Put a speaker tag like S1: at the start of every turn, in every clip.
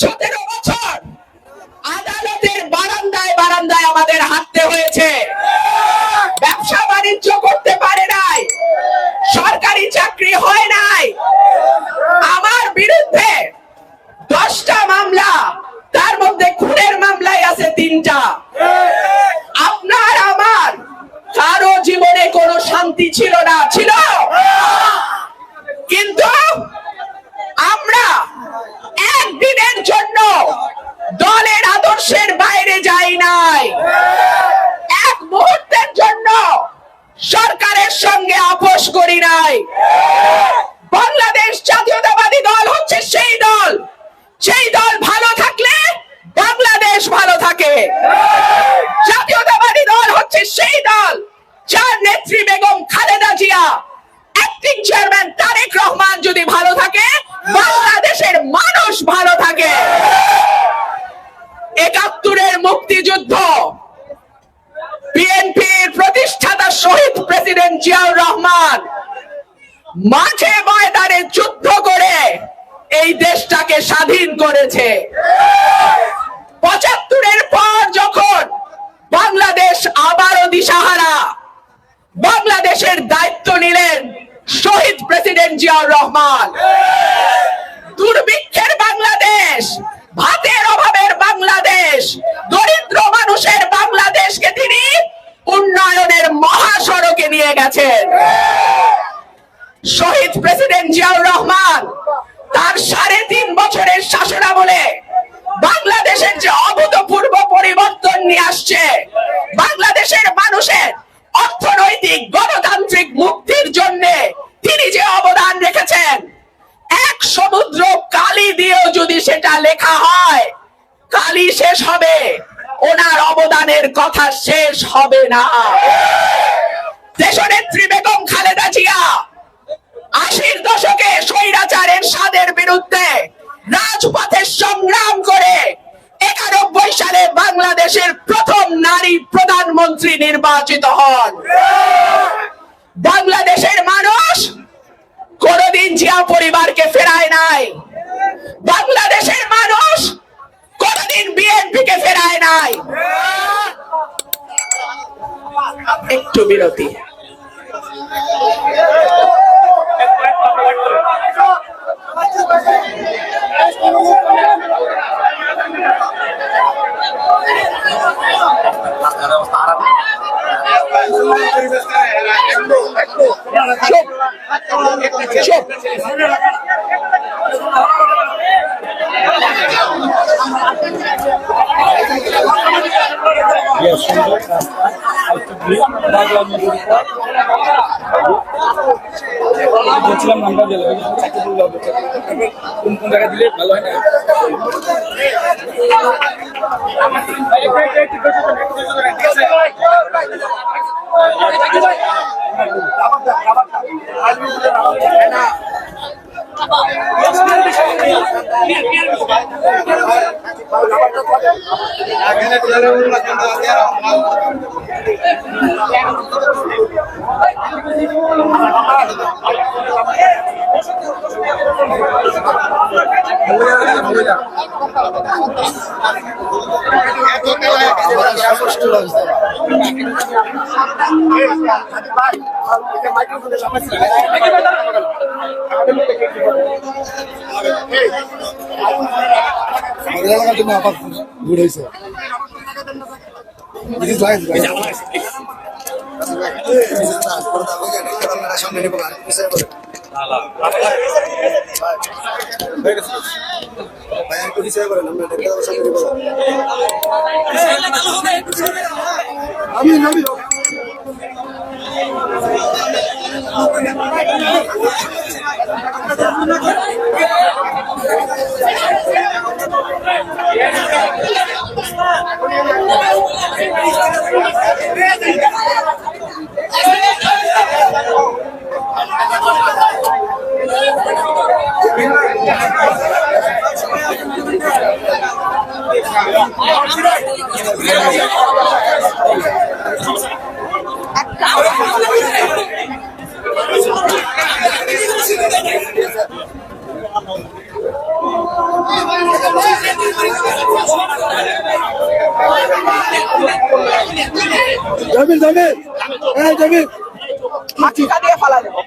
S1: সতেরো বছর আদালতের বারান্দায় বারান্দায় আমাদের হাঁটতে হয়েছে। ব্যবসা বাণিজ্য করতে পারে নাই। সরকারি চাকরি হয় নাই। আমার বিরুদ্ধে দশটা মামলা, তার মধ্যে খুনের মামলায় আছে তিনটা। আপনার, আমার, কারও জীবনে কোনো শান্তি ছিল না। ছিল কিন্তু আমরা একদিনের জন্য দলের আদর্শের বাইরে যাই নাই এক মুহূর্তের জন্য সরকারের সঙ্গে আপোষ করি নাই বাংলাদেশ জাতীয়তাবাদী দল হচ্ছে সেই দল সেই দল ভালো থাকলে বাংলাদেশ ভালো থাকে জাতীয়তাবাদী দল হচ্ছে সেই দল যার নেত্রী বেগম খালেদা জিয়া অ্যাক্টিং চেয়ারম্যান তারেক রহমান যদি ভালো থাকে বাংলাদেশের মানুষ ভালো থাকে একাত্তরের মুক্তিযুদ্ধ বিএনপির প্রতিষ্ঠাতা প্রেসিডেন্ট জিয়াউর রহমান মাঠে ময়দানে যুদ্ধ করে এই দেশটাকে স্বাধীন করেছে। পঁচাত্তরের পর যখন বাংলাদেশ আবারও দিশাহারা, বাংলাদেশের দায়িত্ব নিলেন শহীদ প্রেসিডেন্ট জিয়াউর রহমান দুর্ভিক্ষের বাংলাদেশ ভাতের অভাবের বাংলাদেশ দরিদ্র মানুষের বাংলাদেশকে তিনি উন্নয়নের মহাসড়কে নিয়ে গেছেন শহীদ প্রেসিডেন্ট জিয়াউর রহমান তার সাড়ে তিন বছরের শাসনামলে বাংলাদেশের যে অভূতপূর্ব পরিবর্তন নিয়ে আসছে বাংলাদেশের মানুষের অর্থনৈতিক গণতান্ত্রিক মুক্তির জন্য তিনি যে অবদান রেখেছেন এক সমুদ্র কালি দিয়েও যদি সেটা লেখা হয় কালি শেষ হবে ওনার অবদানের কথা শেষ হবে না। দেশনেত্রী বেগম খালেদা জিয়া আশির দশকে স্বৈরাচারের স্বাদের বিরুদ্ধে রাজপথে সংগ্রাম করে একানব্বই সালে বাংলাদেশের প্রথম নারী প্রধানমন্ত্রী নির্বাচিত হন। বাংলাদেশের মানুষ কোনদিন জিয়া পরিবারকে ফেরায় নাই। বাংলাদেশের মানুষ কোনদিন বিএনপি কে ফেরায় নাই। একটু বিরতি। চুপ চুপ
S2: Yes, বলছিলাম আমরা দিলে কোন কোন জায়গায় দিলে ভালো হয় না
S3: আমাদের এলাকার জন্য আবার ঘুরে হয়েছে। আমি নামি
S4: একটা
S3: হ্যাঁ
S1: দিয়ে ফালা দেবো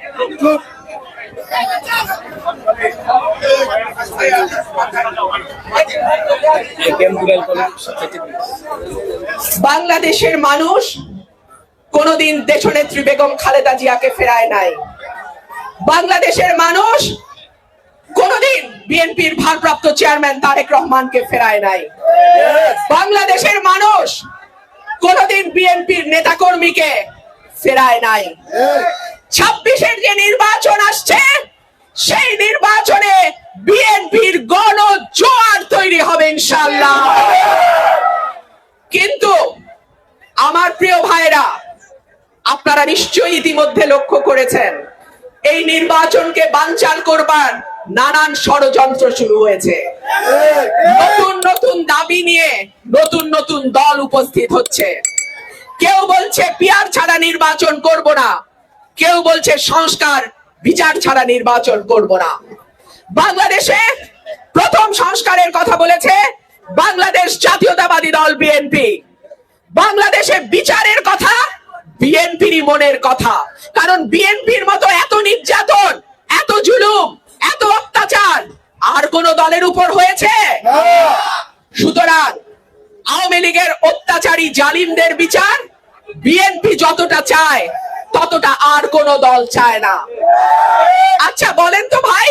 S1: বাংলাদেশের মানুষ কোনোদিন দেশনেত্রী বেগম খালেদা জিয়াকে ফেরায় নাই। বাংলাদেশের মানুষ কোনোদিন বিএনপির ভারপ্রাপ্ত চেয়ারম্যান তারেক রহমানকে ফেরায় নাই। বাংলাদেশের মানুষ কোনদিন বিএনপির নেতাকর্মীকে ফেরায় নাই। ছাব্বিশের যে নির্বাচন আসছে, সেই নির্বাচনে বিএনপির গণ জোয়ার তৈরি হবে ইনশাল্লাহ কিন্তু আমার প্রিয় ভাইরা আপনারা নিশ্চয়ই ইতিমধ্যে লক্ষ্য করেছেন, এই নির্বাচনকে বানচাল করবার নানান ষড়যন্ত্র শুরু হয়েছে। নতুন নতুন দাবি নিয়ে নতুন নতুন দল উপস্থিত হচ্ছে। কেউ বলছে পিয়ার ছাড়া নির্বাচন করব না। কেউ বলছে সংস্কার, বিচার ছাড়া নির্বাচন করব না। বাংলাদেশে প্রথম সংস্কারের কথা বলেছে বাংলাদেশ জাতীয়তাবাদী দল বিএনপি। বাংলাদেশে বিচারের কথা, বিএনপিরই মনের কথা। কারণ বিএনপির মতো এত নির্যাতন, এত জুলুম এত অত্যাচার আর কোন দলের উপর হয়েছে? সুতরাং আওয়ামী লীগের অত্যাচারী জালিমদের বিচার বিএনপি যতটা চায় ততটা আর কোন দল চায় না। আচ্ছা বলেন তো ভাই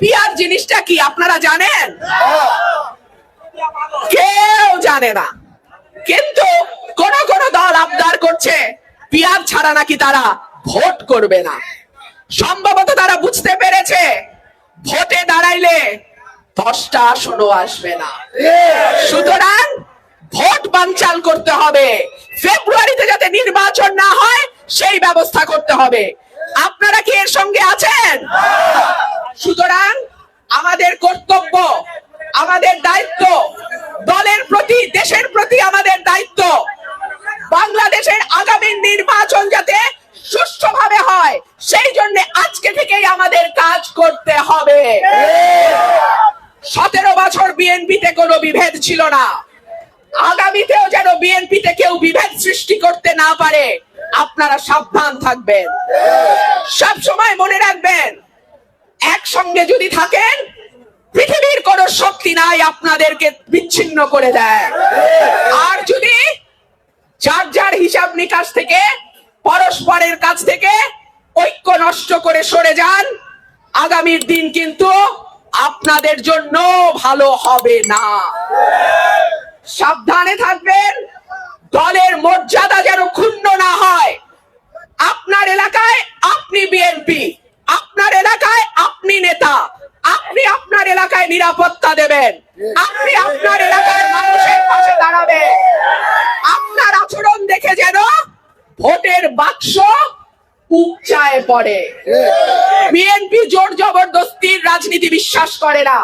S1: পিয়ার জিনিসটা কি আপনারা জানেন? কেউ জানে না। কিন্তু কোন কোন দল আবদার করছে পিয়ার ছাড়া নাকি তারা ভোট করবে না। সম্ভবত তারা বুঝতে পেরেছে দাঁড়াইলে দশটা আসনও আসবে না। সুতরাং ভোট বানচাল করতে হবে। ফেব্রুয়ারিতে যাতে নির্বাচন না হয়, সেই ব্যবস্থা করতে হবে। আপনারা কি এর সঙ্গে আছেন? সুতরাং আমাদের কর্তব্য, আমাদের দায়িত্ব, দলের প্রতি, দেশের প্রতি আমাদের দায়িত্ব। বাংলাদেশের আগামী নির্বাচন যাতে সুষ্ঠুভাবে হয়, সেই জন্য আজকে থেকেই আমাদের কাজ করতে হবে। সতেরো বছর বিএনপিতে কোনো বিভেদ ছিল না। আগামীতেও যেন বিএনপিতে কেউ বিভেদ সৃষ্টি করতে না পারে, আপনারা সাবধান থাকবেন। সব সময় মনে রাখবেন, একসঙ্গে যদি থাকেন, পৃথিবীর কোন শক্তি নাই আপনাদেরকে বিচ্ছিন্ন করে দেয়। আর যদি যার যার হিসাব নিকাশ থেকে, পরস্পরের কাছ থেকে ঐক্য নষ্ট করে সরে যান। আগামীর দিন কিন্তু আপনাদের জন্য ভালো হবে না। সাবধানে থাকবেন। দলের মর্যাদা যেন ক্ষুণ্ণ না হয়। আপনার এলাকায় আপনি বিএনপি আপনার এলাকায় আপনি নেতা, আপনি আপনার এলাকায় নিরাপত্তা দেবেন আপনি আপনার এলাকার মানুষের পাশে দাঁড়াবেন আপনার আচরণ দেখে যেন ভোটের বাক্স উপচায় পড়ে। বিএনপি জোর জবরদস্তির রাজনীতি বিশ্বাস করে না।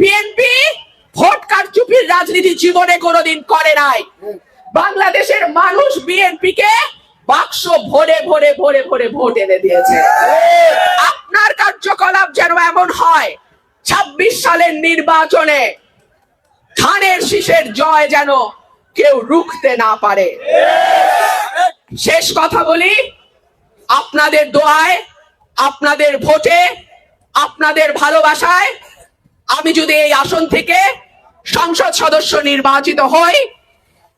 S1: বিএনপি ভোট কারচুপির রাজনীতি জীবনে কোনোদিন করে নাই। বাংলাদেশের মানুষ বিএনপি কে বাক্স ভরে ভরে ভরে ভরে ভোট এনে দিয়েছে। আপনার কার্যকলাপ যেন এমন হয় ছাব্বিশ সালের নির্বাচনে ধানের শীষের জয় যেন কেউ রুখতে না পারে। শেষ কথা বলি আপনাদের দোয়ায়, আপনাদের ভোটে, আপনাদের ভালোবাসায় আমি যদি এই আসন থেকে সংসদ সদস্য নির্বাচিত হই,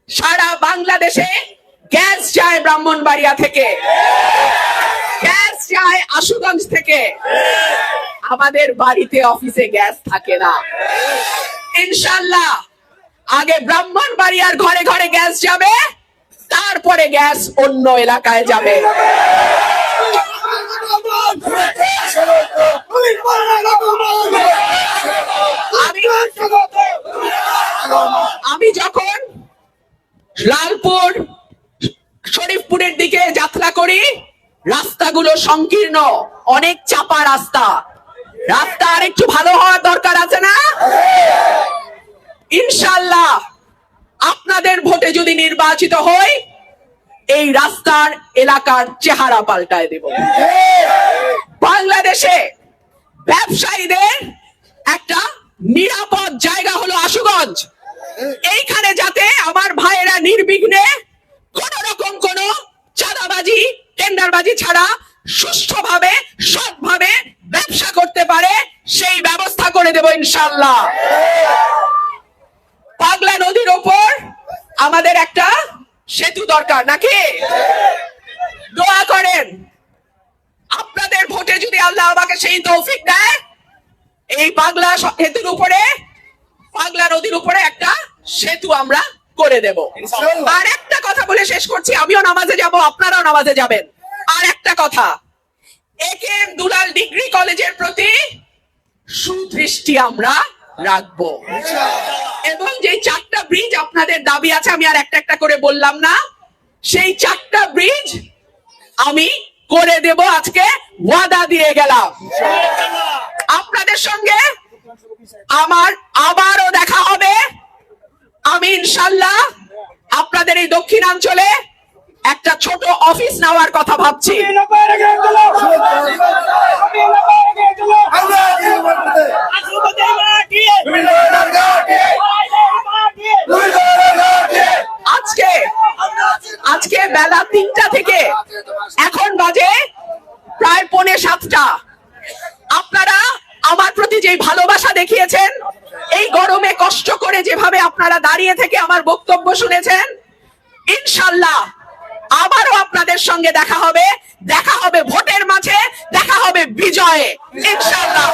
S1: সারা বাংলাদেশে গ্যাস যায় ব্রাহ্মণবাড়িয়া থেকে। গ্যাস যায় আশুগঞ্জ থেকে। আমাদের বাড়িতে অফিসে গ্যাস থাকে না। ইনশাল্লাহ আগে ব্রাহ্মণবাড়িয়ার ঘরে ঘরে গ্যাস যাবে তারপরে গ্যাস অন্য এলাকায় যাবে। আমি যখন লালপুর, শরীফপুরের দিকে যাত্রা করি, রাস্তাগুলো সংকীর্ণ, অনেক চাপা রাস্তা। রাস্তা আর একটু ভালো হওয়ার দরকার আছে না? ইনশাল্লাহ আপনাদের ভোটে যদি নির্বাচিত হই, এই রাস্তার এলাকার চেহারা পাল্টায় দেব। বাংলাদেশে ব্যবসায়ীদের একটা নিরাপদ জায়গা হলো আশুগঞ্জ। এইখানে যাতে আমার ভাইয়েরা নির্বিঘ্নে কোন রকম কোন চাঁদাবাজি, টেন্ডারবাজি ছাড়া সুষ্ঠুভাবে, সৎভাবে ব্যবসা করতে পারে, সেই ব্যবস্থা করে দেব ইনশাল্লাহ আমাদের একটা সেতু দরকার নাকি? দোয়া করেন। আপনাদের ভোটে যদি আল্লাহ আমাকে সেই তৌফিক দেয় এই পাগলা সেতুর উপরে পাগলা নদীর উপরে একটা সেতু আমরা করে দেব। আর একটা কথা বলে শেষ করছি আমিও নামাজে যাব আপনারাও নামাজে যাবেন। আর একটা কথা একে দুলাল ডিগ্রি কলেজের প্রতি সুদৃষ্টি আমরা রাখব। এবং যে চারটা ব্রিজ আপনাদের দাবি আছে, আমি আর একটা একটা করে বললাম না, সেই চারটা ব্রিজ আমি করে দেব আজকে, ওয়াদা দিয়ে গেলাম। আপনাদের সঙ্গে আমার আবারও দেখা হবে। আমি ইনশাল্লাহ আপনাদের এই দক্ষিণাঞ্চলে একটা ছোট অফিস নেওয়ার কথা ভাবছি। আজকে বেলা তিনটা থেকে এখন বাজে প্রায় পৌনে সাতটা। আপনারা আমার প্রতি যে ভালোবাসা দেখিয়েছেন, এই গরমে কষ্ট করে যেভাবে আপনারা দাঁড়িয়ে থেকে আমার বক্তব্য শুনেছেন, ইনশাল্লাহ আবারও আপনাদের সঙ্গে দেখা হবে। দেখা হবে ভোটের মাঝে, দেখা হবে বিজয়ে, ইনশাল্লাহ।